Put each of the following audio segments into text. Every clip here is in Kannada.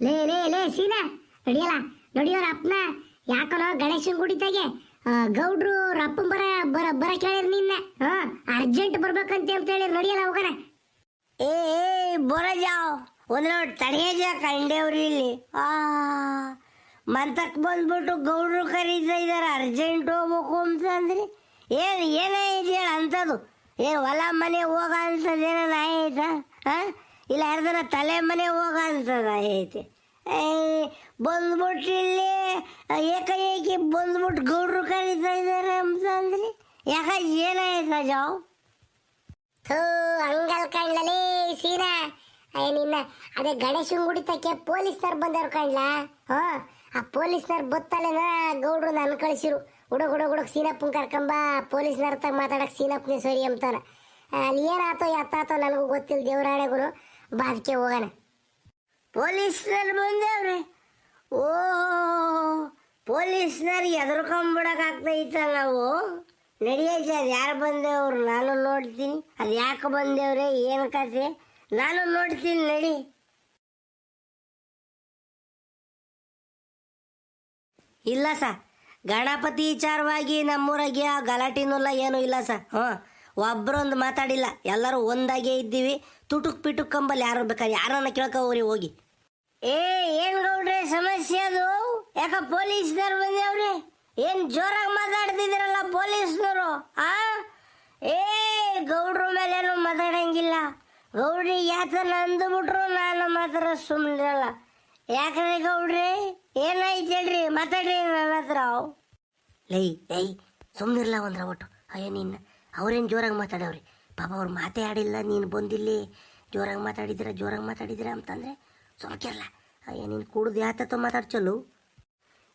ಲೇ ಲೇ ಲೇ ಸೀನಾ ನಡಿಯಲ್ಲ? ನಡಿಯೋರ ಅಪ್ಪನ ಯಾಕನೋ ಗಣೇಶನ ಗುಡಿತಾಗೆ ಗೌಡ್ರು ರಪ್ಪ ಬರ ಬರ ಬರ ಕೇಳಿರ್ ನಿನ್ನ. ಹಾ, ಅರ್ಜೆಂಟ್ ಬರ್ಬೇಕಂತ ಅಂತ ಹೇಳಿ ನಡಿಯಲ್ಲ ಹೋಗೋಣ. ಏ ಬರ ಜಾವ್ ಒಂದು ನೋಡಿ ತಡೆಯ ಜಾ ಕಂಡೇವ್ರಿ ಇಲ್ಲಿ. ಆ, ಮಂತಕ್ ಬಂದ್ಬಿಟ್ಟು ಗೌಡ್ರು ಕರೀತಾ ಇದಾರೆ, ಅರ್ಜೆಂಟ್ ಹೋಗ್ಬೇಕು ಅಂತಂದ್ರಿ ಏನು, ಏನೇ ಇದೆಯಲ್ಲ ಅಂಥದ್ದು ಏ, ಹೊಲ ಮನೆ ಹೋಗ ಅಂತದೇನ ನಾಯಿ ಐತಾ? ಹಾಂ? ಇಲ್ಲ, ಯಾರ್ದನ ತಲೆ ಮನೆ ಹೋಗ ಐತಿ. ಬಂದ್ಬಿಟ್ಟು ಇಲ್ಲಿ ಏಕಾಏಕಿ ಬಂದ್ಬಿಟ್ಟು ಗೌಡ್ರು ಕರೀತಾ ಇದ್ದಾರೆ ಅಂತಂದ್ರಿ? ಯಾಕ ಏನಾಯ್ತ ಜಾವ್ ಥೂ ಹಂಗಲ್ ಕಣ್ಲಲೇ, ಸೀನಾ. ನಿನ್ನ, ಅದೇ ಗಣೇಶನ್ ಗುಡಿತಕ್ಕೆ ಪೊಲೀಸ್ನವ್ರು ಬಂದವ್ರು ಕಣ್ಲ? ಹಾ, ಆ ಪೊಲೀಸ್ನವ್ರು ಬತ್ತಲೇನ ಗೌಡ್ರು ನನ್ನ ಕಳಿಸಿರು. ಹುಡುಗ ಹುಡುಗ ಹುಡುಗ ಸೀನಪ್ಪನ್ ಕರ್ಕೊಂಬ, ಪೊಲೀಸ್ನವ್ರ ತಗ ಮಾತಾಡಕ್ಕೆ ಸೀನಪ್ಪನೇ ಸರಿ ಅಂತಾನೆ ಅಲ್ಲಿ ಏನಾತೋ ಎತ್ತಾತೋ ನನಗೂ ಗೊತ್ತಿಲ್ಲ ದೇವ್ರಾಣೆಗೂ ಬಾದಕ್ಕೆ ಹೋಗೋಣ. ಪೊಲೀಸ್ನವ್ರು ಬಂದೇವ್ರಿ ಓ ಪೊಲೀಸ್ನವ್ರಿಗೆ ಎದುರ್ಕೊಂಬಿಡಕ್ಕಾಗ್ತೈತ ನಾವು. ನಡೆಯೈತೆ ಅದು ಯಾರು ಬಂದೇವ್ರು? ನಾನು ನೋಡ್ತೀನಿ. ಅದು ಯಾಕೆ ಬಂದೇವ್ರೆ? ಏನು ಕತೆ ನಾನು ನೋಡ್ತೀನಿ, ನಡಿ. ಇಲ್ಲ ಸ. ಗಣಪತಿ ವಿಚಾರವಾಗಿ ನಮ್ಮೂರಾಗೆ ಆ ಗಲಾಟಿನಲ್ಲ ಏನೂ ಇಲ್ಲ ಸ. ಹ್ಞೂ ಒಬ್ಬರೊಂದು ಮಾತಾಡಿಲ್ಲ. ಎಲ್ಲರೂ ಒಂದಾಗೇ ಇದ್ದೀವಿ. ತುಟುಕ್ ಪಿಟುಕ್ ಕಂಬಲ್ಲಿ ಯಾರು ಬೇಕಾದ್ರೆ ಯಾರನ್ನ ಕೇಳ್ಕೋವ್ರಿ ಹೋಗಿ. ಏ, ಏನ್ ಗೌಡ್ರೆ ಸಮಸ್ಯೆ ಅದು? ಯಾಕ ಪೊಲೀಸ್ನವ್ರು ಬಂದವ್ರಿ ಏನ್ ಜೋರಾಗಿ ಮಾತಾಡ್ತಿದಿರಲ್ಲ ಪೊಲೀಸ್ನವರು, ಆ? ಏ, ಗೌಡ್ರ ಮೇಲೇನು ಮಾತಾಡಂಗಿಲ್ಲ. ಗೌಡ್ರಿ ಯಾತನ ಅಂದ್ಬಿಟ್ರು ನಾನು ಮಾತ್ರ ಸುಮ್ಮನಿರಲ್ಲ ಯಾಕ್ರಿ ಗೌಡ್ರಿ? ಏನಾಯ್ತು ಹೇಳ್ರಿ? ಮಾತಾಡ್ರಿ ನನ್ನ ಹತ್ರ. ಲೈ ಲೈ ಸುಮ್ಮನಿರಲ್ಲ ಒಂದ್ರ ಒಟ್ಟು ಅಯ್ಯ, ನಿನ್ನ ಅವ್ರೇನು ಜೋರಾಗಿ ಮಾತಾಡವ್ರಿ? ಪಾಪ ಅವ್ರು ಮಾತೇ ಆಡಿಲ್ಲ, ನೀನು ಬಂದಿಲ್ಲಿ ಜೋರಾಗಿ ಮಾತಾಡಿದಿರ ಜೋರಾಗಿ ಮಾತಾಡಿದಿರ ಅಂತಂದರೆ ಸೊಮ್ಕಿರಲ್ಲ ಅಯ್ಯ, ನೀನು ಕುಡ್ದು ಯಾತತ್ತೋ ಚಲು?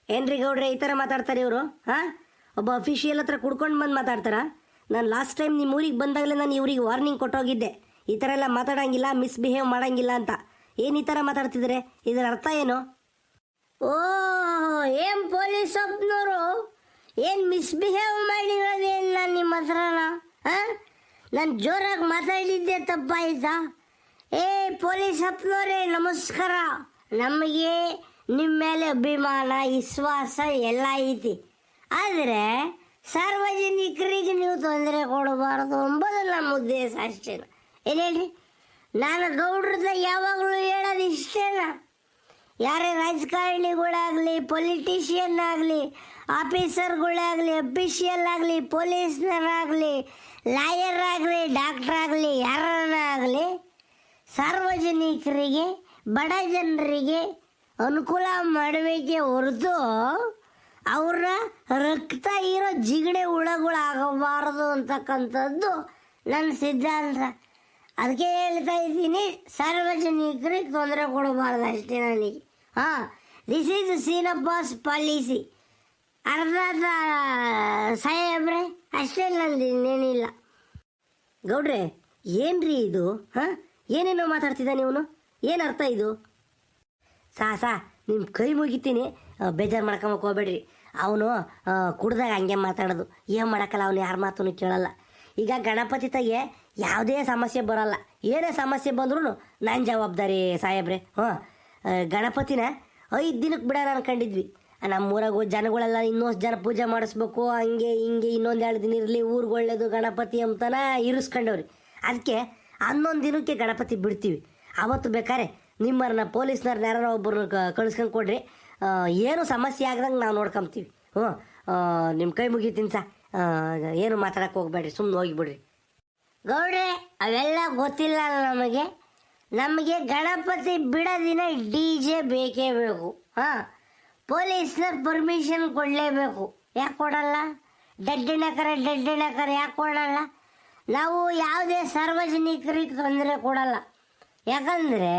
ಏನ್ರಿ ಗೌಡ್ರೆ, ಈ ಥರ ಮಾತಾಡ್ತಾರೆ ಇವರು, ಹಾಂ? ಒಬ್ಬ ಅಫಿಷಿಯಲ್ ಹತ್ರ ಕುಡ್ಕೊಂಡು ಬಂದು ಮಾತಾಡ್ತಾರ? ನಾನು ಲಾಸ್ಟ್ ಟೈಮ್ ನಿಮ್ಮ ಊರಿಗೆ ಬಂದಾಗಲೇ ನಾನು ಇವ್ರಿಗೆ ವಾರ್ನಿಂಗ್ ಕೊಟ್ಟೋಗಿದ್ದೆ. ಈ ಥರ ಎಲ್ಲ ಮಾತಾಡೋಂಗಿಲ್ಲ ಮಿಸ್ಬಿಹೇವ್ ಮಾಡೋಂಗಿಲ್ಲ ಅಂತ. ಏನು ಈ ಥರ ಮಾತಾಡ್ತಿದ್ರೆ ಇದರ ಅರ್ಥ ಏನು? ಓ, ಏನ್ ಪೊಲೀಸ್ ಒಬ್ನವರು? ಏನು ಮಿಸ್ಬಿಹೇವ್ ಮಾಡಿರೋದೇನು ನಾನು ನಿಮ್ಮ ಹತ್ರನ ನಾನು ಜೋರಾಗಿ ಮಾತಾಡಿದ್ದೆ ತಪ್ಪಾಯ್ತಾ ಏ, ಪೊಲೀಸ್ ಅಪ್ನವರೇ, ನಮಸ್ಕಾರ. ನಮಗೆ ನಿಮ್ಮ ಮೇಲೆ ಅಭಿಮಾನ, ವಿಶ್ವಾಸ ಎಲ್ಲ ಐತಿ. ಆದರೆ ಸಾರ್ವಜನಿಕರಿಗೆ ನೀವು ತೊಂದರೆ ಕೊಡಬಾರದು ಎಂಬುದು ನಮ್ಮ ಉದ್ದೇಶ ಅಷ್ಟೇನ? ಏನು ನಾನು ಗೌಡ್ರದ ಯಾವಾಗಲೂ ಹೇಳೋದು ಇಷ್ಟೇನಾ? ಯಾರೇ ರಾಜಕಾರಣಿಗಳಾಗಲಿ ಪೊಲಿಟಿಷಿಯನ್ ಆಗಲಿ ಆಫೀಸರ್ಗಳಾಗಲಿ ಅಫಿಷಿಯಲ್ ಆಗಲಿ ಪೊಲೀಸ್ನರಾಗಲಿ ಲಾಯರ್ ಆಗಲಿ ಡಾಕ್ಟರ್ ಆಗಲಿ ಯಾರಾಗಲಿ ಸಾರ್ವಜನಿಕರಿಗೆ, ಬಡ ಜನರಿಗೆ ಅನುಕೂಲ ಮಾಡಬೇಕೆ ಹೊರತು ಅವರ ರಕ್ತ ಇರೋ ಜಿಗಣೆ ಹುಳಗಳು ಆಗಬಾರದು ಅಂತಕ್ಕಂಥದ್ದು ನನ್ನ ಸಿದ್ಧಾಂತ. ಅದಕ್ಕೆ ಹೇಳ್ತಾ ಇದ್ದೀನಿ, ಸಾರ್ವಜನಿಕರಿಗೆ ತೊಂದರೆ ಕೊಡಬಾರ್ದು ಅಷ್ಟೇ ನನಗೆ. ದಿಸ್ ಈಸ್ ಸಿಲಬಸ್ ಪಾಲಿಸಿ ಅರ್ಧ ಸಾಹೇಬ್ರೆ ಅಷ್ಟೇ ನಂದು ಇನ್ನೇನಿಲ್ಲ ಗೌಡ್ರೆ, ಏನ್ರಿ ಇದು? ಹಾಂ? ಏನೇನೋ ಮಾತಾಡ್ತಿದ್ದ ನೀವು ಏನು ಅರ್ಥ ಇದು? ಸಾ ಸಾ ನಿಮ್ಮ ಕೈ ಮುಗಿತೀನಿ. ಬೇಜಾರು ಮಾಡ್ಕೊಂಬಕ್ ಹೋಗ್ಬೇಡ್ರಿ. ಅವನು ಕುಡ್ದಾಗ ಹಂಗೆ ಮಾತಾಡೋದು. ಏನು ಮಾಡೋಕ್ಕಲ್ಲ ಅವನು, ಯಾರ ಮಾತನ್ನು ಕೇಳಲ್ಲ. ಈಗ ಗಣಪತಿ ತಗೆ ಯಾವುದೇ ಸಮಸ್ಯೆ ಬರೋಲ್ಲ. ಏನೇ ಸಮಸ್ಯೆ ಬಂದ್ರೂ ನನ್ನ ಜವಾಬ್ದಾರಿ ಸಾಹೇಬ್ರೆ. ಹ್ಞೂ ಗಣಪತಿನ ಐದು ದಿನಕ್ಕೆ ಬಿಡೋಣ ಅನ್ಕೊಂಡಿದ್ವಿ ನಮ್ಮೂರಾಗ ಜನಗಳೆಲ್ಲ ಇನ್ನೊಂದು ಜನ ಪೂಜೆ ಮಾಡಿಸ್ಬೇಕು, ಹಂಗೆ ಹಿಂಗೆ ಇನ್ನೊಂದು ಎರಡು ದಿನ ಇರಲಿ, ಊರಿಗೆ ಒಳ್ಳೇದು ಗಣಪತಿ ಅಂತನ ಇರಿಸ್ಕೊಂಡವ್ರಿ. ಅದಕ್ಕೆ ಹನ್ನೊಂದು ದಿನಕ್ಕೆ ಗಣಪತಿ ಬಿಡ್ತೀವಿ. ಅವತ್ತು ಬೇಕಾರೆ ನಿಮ್ಮನ್ನ ಪೊಲೀಸ್ನವ್ರನ್ನ ಯಾರೋ ಒಬ್ಬರನ್ನ ಕಳಿಸ್ಕೊಂಡು ಕೊಡ್ರಿ. ಏನು ಸಮಸ್ಯೆ ಆಗ್ದಂಗೆ ನಾವು ನೋಡ್ಕೊಂತೀವಿ ಹ್ಞೂ ನಿಮ್ಮ ಕೈ ಮುಗಿತೀನಿ ಸಾ. ಏನು ಮಾತಾಡಕ್ಕೆ ಹೋಗ್ಬೇಡ್ರಿ ಸುಮ್ಮನೆ ಹೋಗಿಬಿಡ್ರಿ. ಗೌಡ್ರೆ, ಅವೆಲ್ಲ ಗೊತ್ತಿಲ್ಲ ನಮಗೆ. ನಮಗೆ ಗಣಪತಿ ಬಿಡದಿನ ಡಿ ಜೆ ಬೇಕೇ ಬೇಕು. ಹಾಂ, ಪೊಲೀಸ್ನವ್ರು ಪರ್ಮಿಷನ್ ಕೊಡಲೇಬೇಕು. ಯಾಕೆ ಕೊಡಲ್ಲ? ಡಡ್ಡಿಣಕರ ಡಡ್ಡಿಣಕರ ಯಾಕೆ ಕೊಡಲ್ಲ? ನಾವು ಯಾವುದೇ ಸಾರ್ವಜನಿಕರಿಗೆ ತೊಂದರೆ ಕೊಡಲ್ಲ. ಯಾಕಂದರೆ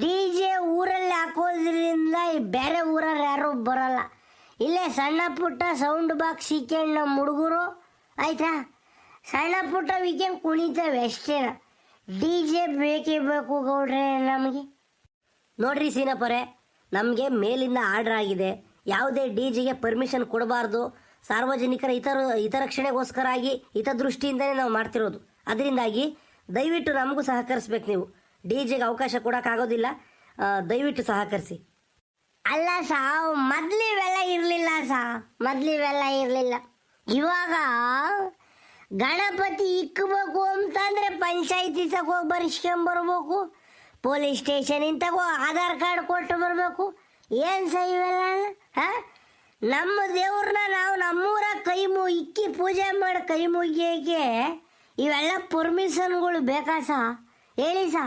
ಡಿ ಜೆ ಊರಲ್ಲಿ ಹಾಕೋದ್ರಿಂದ ಬೇರೆ ಊರಲ್ಲಿ ಯಾರೂ ಬರಲ್ಲ. ಇಲ್ಲೇ ಸಣ್ಣ ಪುಟ್ಟ ಸೌಂಡ್ ಬಾಕ್ಸ್ ಇಕ್ಕೊಂಡು ನಮ್ಮ ಹುಡುಗರು, ಆಯಿತಾ? ಸಣ್ಣ ಪುಟ್ಟ ವೀಕೆಂಡ್ ಕುಣಿತೇವೆ ಅಷ್ಟೇನ ಡಿ ಜೆ ಬೇಕೇ ಬೇಕು ಗೌಡ್ರೆ, ನಮಗೆ. ನೋಡ್ರಿ ಸೀನಪ್ಪರೆ, ನಮಗೆ ಮೇಲಿಂದ ಆರ್ಡರ್ ಆಗಿದೆ. ಯಾವುದೇ ಡಿ ಜಿಗೆ ಪರ್ಮಿಷನ್ ಕೊಡಬಾರ್ದು. ಸಾರ್ವಜನಿಕರ ಇತರ ಹಿತರಕ್ಷಣೆಗೋಸ್ಕರ ಆಗಿ ಹಿತದೃಷ್ಟಿಯಿಂದಲೇ ನಾವು ಮಾಡ್ತಿರೋದು. ಅದರಿಂದಾಗಿ ದಯವಿಟ್ಟು ನಮಗೂ ಸಹಕರಿಸ್ಬೇಕು ನೀವು. ಡಿ ಜಿಗೆ ಅವಕಾಶ ಕೊಡೋಕ್ಕಾಗೋದಿಲ್ಲ. ದಯವಿಟ್ಟು ಸಹಕರಿಸಿ. ಅಲ್ಲ ಸಾ, ಮೊದ್ಲಿವೆಲ್ಲ ಇರಲಿಲ್ಲ ಸಾ, ಮೊದ್ಲಿವೆಲ್ಲ ಇರಲಿಲ್ಲ. ಇವಾಗ ಗಣಪತಿ ಇಕ್ಕಬೇಕು ಅಂತಂದ್ರೆ ಪಂಚಾಯತಿ ತಗೋ ಬರ್ಸ್ಕೊಂಬರ್ಬೇಕು, ಪೊಲೀಸ್ ಸ್ಟೇಷನಿಂದ ತಗೋ ಆಧಾರ್ ಕಾರ್ಡ್ ಕೊಟ್ಟು ಬರಬೇಕು. ಏನು ಸಹ ಇವೆಲ್ಲ? ಹಾಂ? ನಮ್ಮ ದೇವ್ರನ್ನ ನಾವು ನಮ್ಮೂರ ಕೈ ಮು, ಇಕ್ಕಿ ಪೂಜೆ ಮಾಡಿ ಕೈ ಮುಗಿಯೋಕೆ ಇವೆಲ್ಲ ಪರ್ಮಿಷನ್ಗಳು ಬೇಕಾ ಸಾ ಹೇಳಿ ಸಾ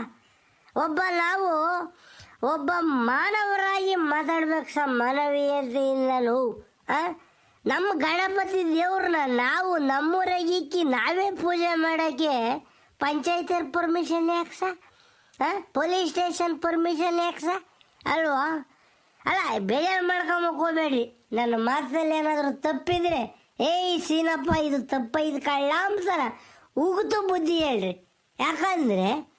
ಒಬ್ಬ ನಾವು ಒಬ್ಬ ಮಾನವರಾಗಿ ಮಾತಾಡ್ಬೇಕು ಸ ಮಾನವೀಯತೆಯಿಂದಲೂ ಆ? ನಮ್ಮ ಗಣಪತಿ ದೇವ್ರನ್ನ ನಾವು ನಮ್ಮೂರಾಗಿ ಇಕ್ಕಿ ನಾವೇ ಪೂಜೆ ಮಾಡೋಕ್ಕೆ ಪಂಚಾಯತಿಯವ್ರ ಪರ್ಮಿಷನ್ ಯಾಕೆ ಸ? ಪೊಲೀಸ್ ಸ್ಟೇಷನ್ ಪರ್ಮಿಷನ್ ಯಾಕೆ ಸ? ಅಲ್ವಾ? ಅಲ್ಲ, ಬೇಜಾರು ಮಾಡ್ಕೊಂಬಕ್ ನನ್ನ ಮಾತಲ್ಲಿ ಏನಾದರೂ ತಪ್ಪಿದ್ರೆ, ಏಯ್ ಸೀನಪ್ಪ, ಇದು ತಪ್ಪ, ಇದು ಕಳ್ಳ ಅಂತಾರ ಉಗುತು ಬುದ್ಧಿ ಹೇಳ್ರಿ. ಯಾಕಂದ್ರೆ,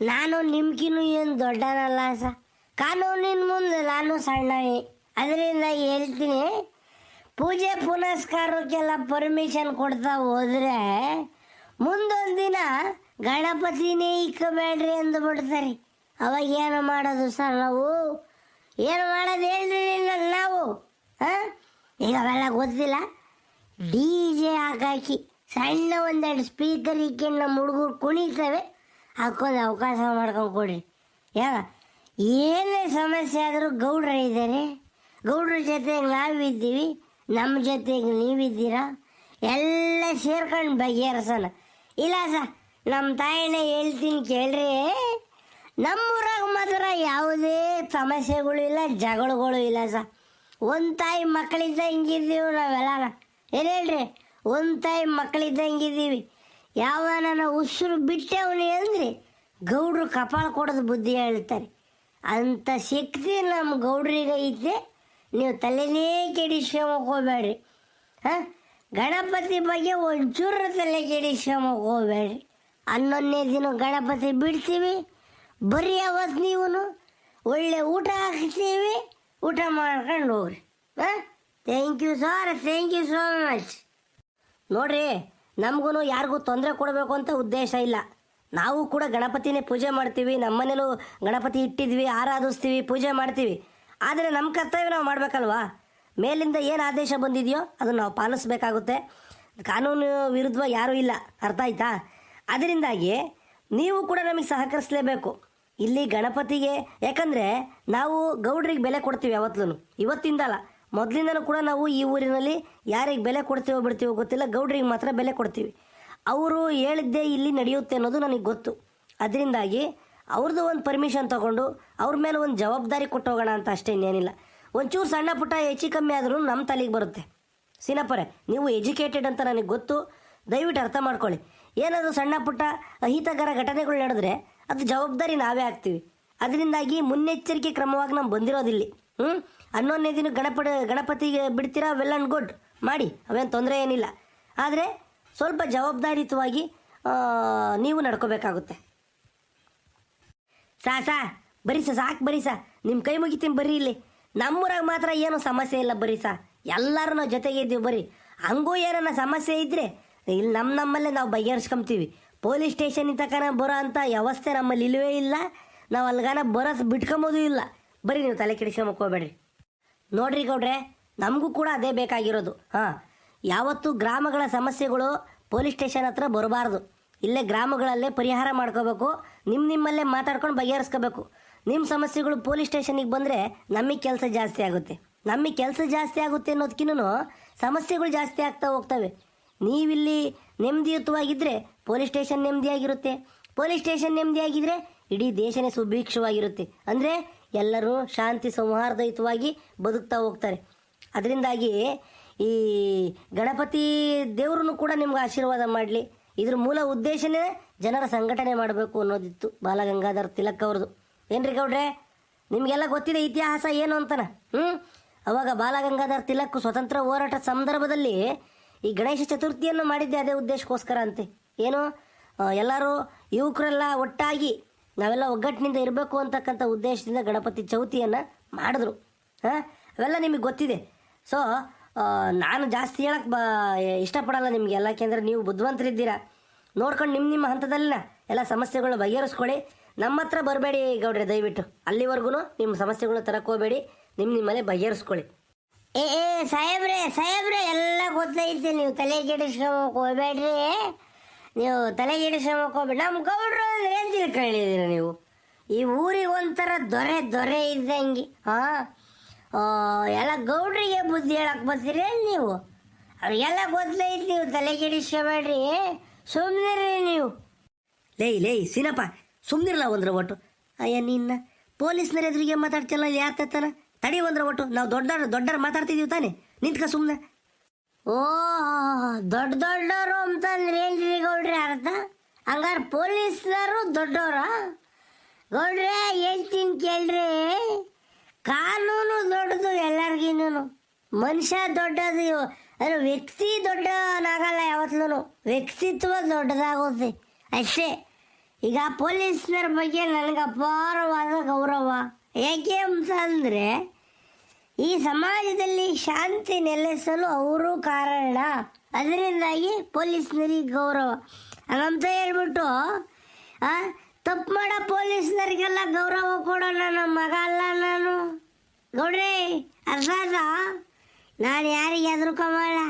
ನಾನು ನಿಮ್ಗಿನೂ ಏನು ದೊಡ್ಡನಲ್ಲ ಸ. ಕಾನೂನಿನ ಮುಂದೆ ನಾನು ಸಣ್ಣ ಅದರಿಂದ ಹೇಳ್ತೀನಿ ಪೂಜೆ ಪುನಸ್ಕಾರಕ್ಕೆಲ್ಲ ಪರ್ಮಿಷನ್ ಕೊಡ್ತಾ ಹೋದ್ರೆ ಮುಂದೊಂದು ದಿನ ಗಣಪತಿನೇ ಇಕ್ಕಬೇಡ್ರಿ ಅಂದು ಬಿಡ್ತಾರೆ ಅವಾಗ ಏನು ಮಾಡೋದು ಸರ್ ನಾವು? ಏನು ಮಾಡೋದು ಹೇಳ್ರಿ ನಾವು? ಹಾಂ? ಈಗ ಅವೆಲ್ಲ ಗೊತ್ತಿಲ್ಲ. ಡಿ ಜೆ ಹಾಕಾಕಿ ಸಣ್ಣ ಒಂದೆರಡು ಸ್ಪೀಕರ್ ಇಕ್ಕಿ ನಮ್ಮ ಹುಡುಗರು ಕುಣಿತವೆ ಹಾಕೊಂಡು ಅವಕಾಶ ಮಾಡ್ಕೊಂಡು ಕೊಡ್ರಿ. ಯಾಕ ಏನೇ ಸಮಸ್ಯೆ ಆದರೂ ಗೌಡ್ರ ಇದ್ದಾರೆ. ಗೌಡ್ರ ಜೊತೆಗೆ ನಾವಿದ್ದೀವಿ. ನಮ್ಮ ಜೊತೆಗೆ ನೀವಿದ್ದೀರಾ? ಎಲ್ಲ ಸೇರ್ಕೊಂಡು ಬಗೆಹರಿಸೋಣ. ಇಲ್ಲ ಸ ನಮ್ಮ ತಾಯಿನೇ ಹೇಳ್ತೀನಿ ಕೇಳ್ರಿ. ನಮ್ಮೂರಾಗ ಮಾತ್ರ ಯಾವುದೇ ಸಮಸ್ಯೆಗಳು ಇಲ್ಲ, ಜಗಳಗಳು ಇಲ್ಲ ಸ. ಒಂದು ತಾಯಿ ಮಕ್ಕಳಿದ್ದ ಹಿಂಗಿದ್ದೀವಿ ನಾವೆಲ್ಲ. ಏನು ಹೇಳ್ರಿ? ಒಂದು ತಾಯಿ ಮಕ್ಕಳಿದ್ದ ಹಿಂಗಿದ್ದೀವಿ. ಯಾವನ ಉಸಿರು ಬಿಟ್ಟೆವನು ಅಂದ್ರಿ ಗೌಡ್ರು ಕಪಾಳ ಕೊಡೋದು ಬುದ್ಧಿ ಹೇಳ್ತಾರೆ. ಅಂಥ ಶಕ್ತಿ ನಮ್ಮ ಗೌಡ್ರಿಗೆ ಐತೆ. ನೀವು ತಲೆನೇ ಕೆಡಿಸ್ಕೊಂಬಕ್ ಹೋಗ್ಬೇಡ್ರಿ. ಹಾಂ? ಗಣಪತಿ ಬಗ್ಗೆ ಒಂಚೂರು ತಲೆ ಕೆಡಿಸ್ಕೊಂಬಕ್ ಹೋಗ್ಬೇಡ್ರಿ. ಹನ್ನೊಂದನೇ ದಿನ ಗಣಪತಿ ಬಿಡ್ತೀವಿ. ಬರೀ ಅವತ್ತು ನೀವು ಒಳ್ಳೆ ಊಟ ಹಾಕ್ತೀವಿ. ಊಟ ಮಾಡ್ಕೊಂಡು ಹೋಗ್ರಿ. ಹಾಂ? Thank you sir thank you so much ನೋಡ್ರಿ ನಮಗೂ ಯಾರಿಗೂ ತೊಂದರೆ ಕೊಡಬೇಕು ಅಂತ ಉದ್ದೇಶ ಇಲ್ಲ. ನಾವು ಕೂಡ ಗಣಪತಿನೇ ಪೂಜೆ ಮಾಡ್ತೀವಿ. ನಮ್ಮನೇಲೂ ಗಣಪತಿ ಇಟ್ಟಿದ್ವಿ, ಆರಾಧಿಸ್ತೀವಿ, ಪೂಜೆ ಮಾಡ್ತೀವಿ. ಆದರೆ ನಮ್ಮ ಕರ್ತವ್ಯ ನಾವು ಮಾಡಬೇಕಲ್ವಾ? ಮೇಲಿಂದ ಏನು ಆದೇಶ ಬಂದಿದೆಯೋ ಅದನ್ನು ನಾವು ಪಾಲಿಸಬೇಕಾಗುತ್ತೆ. ಕಾನೂನು ವಿರುದ್ಧ ಯಾರೂ ಇಲ್ಲ. ಅರ್ಥ ಆಯ್ತಾ? ಅದರಿಂದಾಗಿ ನೀವು ಕೂಡ ನಮಗೆ ಸಹಕರಿಸಲೇಬೇಕು. ಇಲ್ಲಿ ಗಣಪತಿಗೆ, ಯಾಕಂದರೆ ನಾವು ಗೌಡ್ರಿಗೆ ಬೆಲೆ ಕೊಡ್ತೀವಿ ಯಾವತ್ತೂ ಇವತ್ತಿಂದಲ್ಲ ಮೊದಲಿಂದಲೂ ಕೂಡ ನಾವು ಈ ಊರಿನಲ್ಲಿ ಯಾರಿಗೆ ಬೆಲೆ ಕೊಡ್ತೀವೋ ಬಿಡ್ತೀವೋ ಗೊತ್ತಿಲ್ಲ, ಗೌಡ್ರಿಗೆ ಮಾತ್ರ ಬೆಲೆ ಕೊಡ್ತೀವಿ. ಅವರು ಹೇಳಿದ್ದೇ ಇಲ್ಲಿ ನಡೆಯುತ್ತೆ ಅನ್ನೋದು ನನಗೆ ಗೊತ್ತು. ಅದರಿಂದಾಗಿ ಅವ್ರದ್ದು ಒಂದು ಪರ್ಮಿಷನ್ ತಗೊಂಡು ಅವ್ರ ಮೇಲೆ ಒಂದು ಜವಾಬ್ದಾರಿ ಕೊಟ್ಟು ಹೋಗೋಣ ಅಂತ ಅಷ್ಟೇ ಇನ್ನೇನಿಲ್ಲ ಒಂಚೂರು ಸಣ್ಣ ಪುಟ್ಟ ಹೆಚ್ಚು ಕಮ್ಮಿ ಆದರೂ ನಮ್ಮ ತಲೆಗೆ ಬರುತ್ತೆ. ಸಿನಪ್ಪರೆ ನೀವು ಎಜುಕೇಟೆಡ್ ಅಂತ ನನಗೆ ಗೊತ್ತು. ದಯವಿಟ್ಟು ಅರ್ಥ ಮಾಡ್ಕೊಳ್ಳಿ. ಏನಾದರೂ ಸಣ್ಣ ಪುಟ್ಟ ಅಹಿತಕರ ಘಟನೆಗಳು ನಡೆದ್ರೆ ಅದು ಜವಾಬ್ದಾರಿ ನಾವೇ ಆಗ್ತೀವಿ. ಅದರಿಂದಾಗಿ ಮುನ್ನೆಚ್ಚರಿಕೆ ಕ್ರಮವಾಗಿ ನಾವು ಬಂದಿರೋದಿಲ್ಲಿ. ಹ್ಞೂ ಹನ್ನೊಂದನೇ ದಿನ ಗಣಪಡ, ಗಣಪತಿಗೆ ಬಿಡ್ತೀರಾ? ವೆಲ್ ಆ್ಯಂಡ್ ಗುಡ್ ಮಾಡಿ. ಅವೇನು ತೊಂದರೆ ಏನಿಲ್ಲ. ಆದರೆ ಸ್ವಲ್ಪ ಜವಾಬ್ದಾರಿಯುತವಾಗಿ ನೀವು ನಡ್ಕೋಬೇಕಾಗುತ್ತೆ. ಸಾ ಸಾ, ಬರೀ ಸಾ, ಸಾಕು ಬರೀ ಸಾ. ನಿಮ್ಮ ಕೈ ಮುಗಿತೀನಿ ಬರ್ರಿ ಇಲ್ಲಿ. ನಮ್ಮೂರಾಗ ಮಾತ್ರ ಏನು ಸಮಸ್ಯೆ ಇಲ್ಲ ಬರೀ ಸಾ. ಎಲ್ಲರೂ ನಾವು ಜೊತೆಗೆ ಇದ್ದೀವಿ ಬರ್ರಿ ಹಂಗೂ ಏನನ್ನ ಸಮಸ್ಯೆ ಇದ್ದರೆ ಇಲ್ಲಿ ನಮ್ಮ ನಮ್ಮಲ್ಲೇ ನಾವು ಬಗೆಹರಿಸ್ಕೊಂತೀವಿ. ಪೊಲೀಸ್ ಸ್ಟೇಷನ್ ತಕನ ಬರೋ ಅಂಥ ವ್ಯವಸ್ಥೆ ನಮ್ಮಲ್ಲಿ ಇಲ್ಲವೇ ಇಲ್ಲ. ನಾವು ಅಲ್ಗಾನ ಬರೋಸ್ ಬಿಟ್ಕೊಂಬೋದು ಇಲ್ಲ. ಬರೀ ನೀವು ತಲೆ ಕೆಡಿಸ್ಕೊಂಬಕ್ ಹೋಗ್ಬೇಡ್ರಿ ನೋಡ್ರಿ ಗೌಡ್ರೆ, ನಮಗೂ ಕೂಡ ಅದೇ ಬೇಕಾಗಿರೋದು. ಹಾಂ, ಯಾವತ್ತು ಗ್ರಾಮಗಳ ಸಮಸ್ಯೆಗಳು ಪೊಲೀಸ್ ಸ್ಟೇಷನ್ ಹತ್ರ ಬರಬಾರ್ದು. ಇಲ್ಲೇ ಗ್ರಾಮಗಳಲ್ಲೇ ಪರಿಹಾರ ಮಾಡ್ಕೋಬೇಕು ನಿಮ್ಮ ನಿಮ್ಮಲ್ಲೇ ಮಾತಾಡ್ಕೊಂಡು ಬಗೆಹರಿಸ್ಕೋಬೇಕು. ನಿಮ್ಮ ಸಮಸ್ಯೆಗಳು ಪೊಲೀಸ್ ಸ್ಟೇಷನಿಗೆ ಬಂದರೆ ನಮಗೆ ಕೆಲಸ ಜಾಸ್ತಿ ಆಗುತ್ತೆ. ನಮಗೆ ಕೆಲಸ ಜಾಸ್ತಿ ಆಗುತ್ತೆ ಅನ್ನೋದಕ್ಕಿಂತ ಸಮಸ್ಯೆಗಳು ಜಾಸ್ತಿ ಆಗ್ತಾ ಹೋಗ್ತವೆ. ನೀವಿಲ್ಲಿ ನೆಮ್ಮದಿಯುತವಾಗಿದ್ದರೆ ಪೊಲೀಸ್ ಸ್ಟೇಷನ್ ನೆಮ್ಮದಿಯಾಗಿರುತ್ತೆ. ಪೊಲೀಸ್ ಸ್ಟೇಷನ್ ನೆಮ್ಮದಿಯಾಗಿದ್ದರೆ ಇಡೀ ದೇಶನೇ ಸುಭೀಕ್ಷವಾಗಿರುತ್ತೆ. ಅಂದರೆ ಎಲ್ಲರೂ ಶಾಂತಿ ಸೌಹಾರ್ದಯುತವಾಗಿ ಬದುಕ್ತಾ ಹೋಗ್ತಾರೆ. ಅದರಿಂದಾಗಿ ಈ ಗಣಪತಿ ದೇವ್ರನ್ನು ಕೂಡ ನಿಮ್ಗೆ ಆಶೀರ್ವಾದ ಮಾಡಲಿ. ಇದ್ರ ಮೂಲ ಉದ್ದೇಶನೇ ಜನರ ಸಂಘಟನೆ ಮಾಡಬೇಕು ಅನ್ನೋದಿತ್ತು ಬಾಲಗಂಗಾಧರ್ ತಿಲಕ್ ಅವ್ರದ್ದು ಏನ್ರಿ ಗೌಡ್ರೆ? ನಿಮಗೆಲ್ಲ ಗೊತ್ತಿದೆ ಇತಿಹಾಸ ಏನು ಅಂತನ? ಹ್ಞೂ ಅವಾಗ ಬಾಲಗಂಗಾಧರ್ ತಿಲಕ್ ಸ್ವತಂತ್ರ ಹೋರಾಟ ಸಂದರ್ಭದಲ್ಲಿ ಈ ಗಣೇಶ ಚತುರ್ಥಿಯನ್ನು ಮಾಡಿದ್ದೆ ಅದೇ ಉದ್ದೇಶಕ್ಕೋಸ್ಕರ ಅಂತೆ. ಏನು? ಎಲ್ಲರೂ ಯುವಕರೆಲ್ಲ ಒಟ್ಟಾಗಿ ನಾವೆಲ್ಲ ಒಗ್ಗಟ್ಟಿನಿಂದ ಇರಬೇಕು ಅಂತಕ್ಕಂಥ ಉದ್ದೇಶದಿಂದ ಗಣಪತಿ ಚೌತಿಯನ್ನು ಮಾಡಿದ್ರು. ಹಾಂ? ಅವೆಲ್ಲ ನಿಮಗೆ ಗೊತ್ತಿದೆ. ಸೊ ನಾನು ಜಾಸ್ತಿ ಹೇಳಕ್ಕೆ ಬಾ, ಇಷ್ಟಪಡಲ್ಲ ಎಲ್ಲ ಯಾಕೆಂದರೆ ನೀವು ಬುದ್ಧಿವಂತರಿದ್ದೀರಾ. ನೋಡ್ಕೊಂಡು ನಿಮ್ಮ ನಿಮ್ಮ ಹಂತದಲ್ಲಿನ ಎಲ್ಲ ಸಮಸ್ಯೆಗಳನ್ನ ಬಗೆಹರಿಸ್ಕೊಳ್ಳಿ. ನಮ್ಮ ಹತ್ರ ಬರಬೇಡಿ ಗೌಡ್ರೆ, ದಯವಿಟ್ಟು. ಅಲ್ಲಿವರೆಗೂ ನಿಮ್ಮ ಸಮಸ್ಯೆಗಳನ್ನ ತರಕೋಬೇಡಿ ನಿಮ್ಮ ನಿಮ್ಮಲ್ಲೇ ಬಗೆಹರಿಸ್ಕೊಳ್ಳಿ. ಏ ಏ, ಸಾಹೇಬ್ರೆ ಸಾಹೇಬ್ರೆ, ಎಲ್ಲ ಗೊತ್ತೈತೆ ನೀವು. ತಲೆ ಕೆಡಿಸ್ಕೊಂಬಕ್ ನೀವು ತಲೆ ಕೆಡಿಸ್ಕೊಂಬಕ್ ನಮ್ಮ ಗೌಡ್ರು ಏನು ತಿಳ್ಕೊಂಡಿದ್ದೀರ ನೀವು? ಈ ಊರಿಗೆ ಒಂಥರ ದೊರೆ ದೊರೆ ಇದ್ದಂಗೆ. ಹಾಂ? ಎಲ್ಲ ಗೌಡ್ರಿಗೆ ಬುದ್ಧಿ ಹೇಳಕ್ ಬರ್ತೀರಿ ನೀವು? ಅವ್ರಿಗೆಲ್ಲ ಗೊತ್ತೈತಿ ನೀವು ತಲೆ ಕೆಡಿಸ್ಕೊಬೇಡ್ರಿ ಸುಮ್ನಿರ್ರಿ ನೀವು. ಲೇಯ್ ಲೇಯ್ ಸಿನಪ್ಪ ಸುಮ್ಮನಿರಲ್ಲ ಒಂದ್ರ ಒಟ್ಟು. ಅಯ್ಯ ನಿನ್ನ ಪೊಲೀಸ್ನರ ಎದುರಿಗೆ ಮಾತಾಡ್ತಿಲ್ಲ ಯಾತನ ತಡಿ ಒಂದ್ರ ಒಟ್ಟು. ನಾವು ದೊಡ್ಡ ದೊಡ್ಡರ ಮಾತಾಡ್ತಿದೀವಿ ತಾನೆ. ನಿಂತ್ಕ ಸುಮ್ಮನೆ ಓ ದೊಡ್ಡ ದೊಡ್ಡವರು ಅಂತಂದ್ರೆ ಏನ್ರಿ ಗೌಡ್ರಿ ಅರ್ಥ? ಹಂಗಾರೆ ಪೊಲೀಸ್ನರು ದೊಡ್ಡವರ? ಗೌಡ್ರೆ ಹೇಳ್ತೀನಿ ಕೇಳ್ರಿ. ಕಾನೂನು ದೊಡ್ಡದು ಎಲ್ಲರಿಗಿನ್ನೂ ಮನುಷ್ಯ ದೊಡ್ಡದು ಅಂದ್ರೆ ವ್ಯಕ್ತಿ ದೊಡ್ಡನಾಗಲ್ಲ ಯಾವತ್ತೂ ವ್ಯಕ್ತಿತ್ವ ದೊಡ್ಡದಾಗುತ್ತೆ. ಅಷ್ಟೇ. ಈಗ ಪೊಲೀಸ್ನರ ಬಗ್ಗೆ ನನಗೆ ಅಪಾರವಾದ ಗೌರವ. ಯಾಕೆ ಅಂತಂದರೆ ಈ ಸಮಾಜದಲ್ಲಿ ಶಾಂತಿ ನೆಲೆಸಲು ಅವರು ಕಾರಣ. ಅದರಿಂದಾಗಿ ಪೊಲೀಸ್ನರಿಗೆ ಗೌರವ. ಹಾಗಂತ ಹೇಳ್ಬಿಟ್ಟು ತಪ್ಪು ಮಾಡೋ ಪೊಲೀಸ್ನರಿಗೆಲ್ಲ ಗೌರವ ಕೊಡೋಣ ನಮ್ಮ ಮಗ ಅಲ್ಲ ನಾನು. ಗೌಡ್ರಿ ಅರ್ಥ? ನಾನು ಯಾರಿಗೆ ಹೆದರ್ಕೊಂಬಲ್ಲ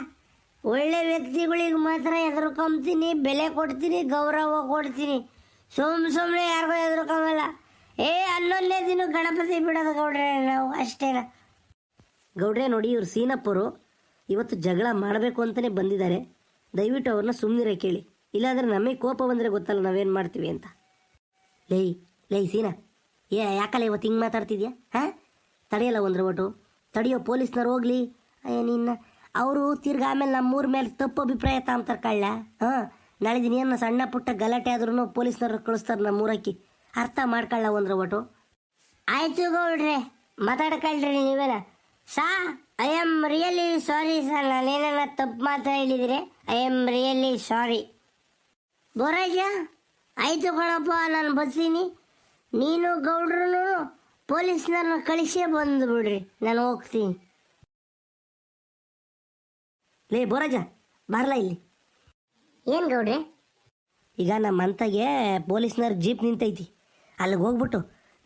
ಒಳ್ಳೆ ವ್ಯಕ್ತಿಗಳಿಗೆ ಮಾತ್ರ ಹೆದರ್ಕೊಂಬ್ತೀನಿ, ಬೆಲೆ ಕೊಡ್ತೀನಿ, ಗೌರವ ಕೊಡ್ತೀನಿ. ಸುಮ್ ಸುಮ್ಮನೆ ಯಾರಿಗೂ ಹೆದರ್ಕೊಂಬಲ್ಲ ಏ, ಹನ್ನೊಂದನೇ ದಿನ ಗಣಪತಿ ಬಿಡೋದು ಗೌಡ್ರೆ ನಾವು, ಅಷ್ಟೇನ. ಗೌಡ್ರೆ, ನೋಡಿ ಇವರು ಸೀನಪ್ಪರು, ಇವತ್ತು ಜಗಳ ಮಾಡಬೇಕು ಅಂತಲೇ ಬಂದಿದ್ದಾರೆ. ದಯವಿಟ್ಟು ಅವ್ರನ್ನ ಸುಮ್ಮನಿರ ಕೇಳಿ. ಇಲ್ಲಾಂದ್ರೆ ನಮಗೆ ಕೋಪ ಬಂದರೆ ಗೊತ್ತಲ್ಲ ನಾವೇನು ಮಾಡ್ತೀವಿ ಅಂತ. ಲೈ ಲೈ ಸೀನಾ. ಏ ಯಾಕಲ್ಲ ಇವತ್ತು ಹಿಂಗೆ ಮಾತಾಡ್ತಿದ್ಯಾ? ಹಾಂ? ತಡೆಯಲ್ಲ ಒಂದ್ರ ಒಟ್ಟು. ತಡೆಯೋ ಪೊಲೀಸ್ನವ್ರು ಹೋಗ್ಲಿ. ನಿನ್ನ ಅವರು ತಿರ್ಗಿ ಆಮೇಲೆ ನಮ್ಮೂರ ಮೇಲೆ ತಪ್ಪು ಅಭಿಪ್ರಾಯ ತಾಂಬ್ತಾರೆ ಕಳ್ಳ. ಹಾಂ? ನಾಳೆ ದಿನ ಸಣ್ಣ ಪುಟ್ಟ ಗಲಾಟೆ ಆದ್ರೂ ಪೊಲೀಸ್ನವ್ರು ಕಳಿಸ್ತಾರೆ ನಮ್ಮೂರಕ್ಕೆ ಅರ್ಥ ಮಾಡ್ಕೊಳ್ಳ ಒಂದ್ರ ಒಟ್ಟು. ಆಯ್ತು ಗೌಡ್ರೆ, ಮಾತಾಡ್ಕೊಳ್ರಿ ನೀವೇನ. ಸಾ, I am really sorry sir ನಾನೇನ ತಪ್ಪು ಮಾತಾಡಿದ್ರೆ ಐ ಆಮ್ ರಿಯಲಿ ಸಾರಿ. ಬೋರಾಜ ಆಯ್ತು ಕಣಪ್ಪ ನಾನು ಬರ್ತೀನಿ. ನೀನು ಗೌಡ್ರು ಪೊಲೀಸ್ನವ್ರನ್ನ ಕಳಿಸೇ ಬಂದು ಬಿಡ್ರಿ ನಾನು ಹೋಗ್ತೀನಿ. ಲೇ ಬೋರಜ ಬರಲ ಇಲ್ಲಿ. ಏನ್ ಗೌಡ್ರೆ? ಈಗ ನಮ್ಮ ಮಂತಗೆ ಪೊಲೀಸ್ನವ್ರ ಜೀಪ್ ನಿಂತೈತಿ. ಅಲ್ಲಿಗೆ ಹೋಗ್ಬಿಟ್ಟು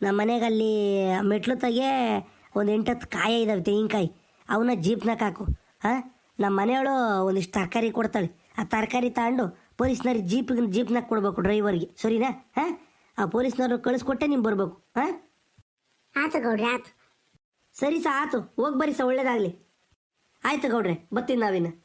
ನಮ್ಮ ಮನೆಗೆ ಅಲ್ಲಿ ಮೆಟ್ಲು ತಗೆ ಒಂದು ಎಂಟತ್ತು ಕಾಯಿ ಇದಾವೆ ತೆಂಗಿನಕಾಯಿ. ಅವನ್ನ ಜೀಪ್ನಾಗ ಹಾಕು. ಹಾಂ? ನಮ್ಮ ಮನೆಯವಳು ಒಂದಿಷ್ಟು ತರಕಾರಿ ಕೊಡ್ತಾಳೆ. ಆ ತರಕಾರಿ ತಗೊಂಡು ಪೊಲೀಸ್ನವ್ರಿಗೆ ಜೀಪ್ ಜೀಪ್ನಾಗ ಕೊಡ್ಬೇಕು ಡ್ರೈವರ್ಗೆ. ಸರಿನಾ? ಹಾಂ? ಆ ಪೊಲೀಸ್ನವ್ರು ಕಳಿಸ್ಕೊಟ್ಟೆ ನಿಮ್ಗೆ ಬರಬೇಕು. ಹಾಂ? ಆತು ಗೌಡ್ರಿ ಆತು. ಸರಿ ಸಾ ಆತು. ಹೋಗಿ ಬರ್ರಿ ಸಾ ಒಳ್ಳೇದಾಗಲಿ. ಆಯ್ತು ಗೌಡ್ರೆ ಬರ್ತೀನಿ ನಾವಿನ್ನು.